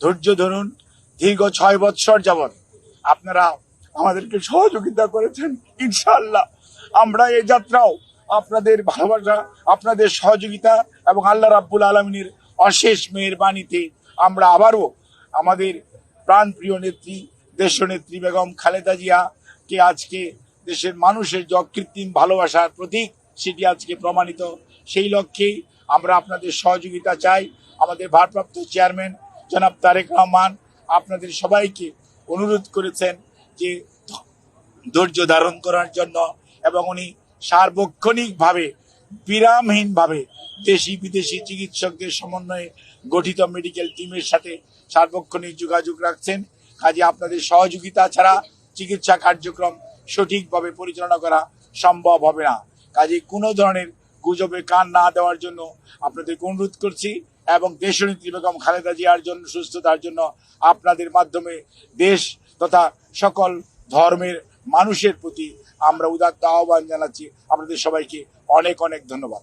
ধৈর্য ধরুন, দীর্ঘ ছয় বৎসর যাবৎ আপনারা আমাদেরকে সহযোগিতা করেছেন, ইনশাআল্লাহ। আমরা এই যাত্রাও আপনাদের ভালোবাসা, আপনাদের সহযোগিতা এবং আল্লাহ রাব্বুল আলমিনের অশেষ মেহেরবানিতে আমরা আবারও আমাদের প্রাণপ্রিয় নেত্রী, দেশনেত্রী বেগম খালেদা জিয়াকে আজকে দেশের মানুষের যে অকৃত্রিম ভালোবাসার প্রতীক সেটি আজকে প্রমাণিত। সেই লক্ষ্যেই আমরা আপনাদের সহযোগিতা চাই। আমাদের ভারপ্রাপ্ত চেয়ারম্যান জনাব তারেক রহমান আপনাদের সবাইকে অনুরোধ করেছেন যে ধৈর্য ধারণ করার জন্য এবং উনি সার্বক্ষণিকভাবে, বিরামহীনভাবে দেশি বিদেশি চিকিৎসকদের সমন্বয়ে গঠিত মেডিকেল টিমের সাথে সার্বক্ষণিক যোগাযোগ রাখছেন। কাজে আপনাদের সহযোগিতা ছাড়া চিকিৎসা কার্যক্রম সঠিকভাবে পরিচালনা করা সম্ভব হবে না। কাজে কোনো ধরনের গুজবে কান না দেওয়ার জন্য আপনাদেরকে অনুরোধ করছি। এবং দেশনেত্রী বেগম খালেদা জিয়ার জন্য, সুস্থতার জন্য আপনাদের মাধ্যমে দেশ তথা সকল ধর্মের মানুষের প্রতি আমরা উদাত্ত আহ্বান জানাচ্ছি। আপনাদের সবাইকে অনেক অনেক ধন্যবাদ।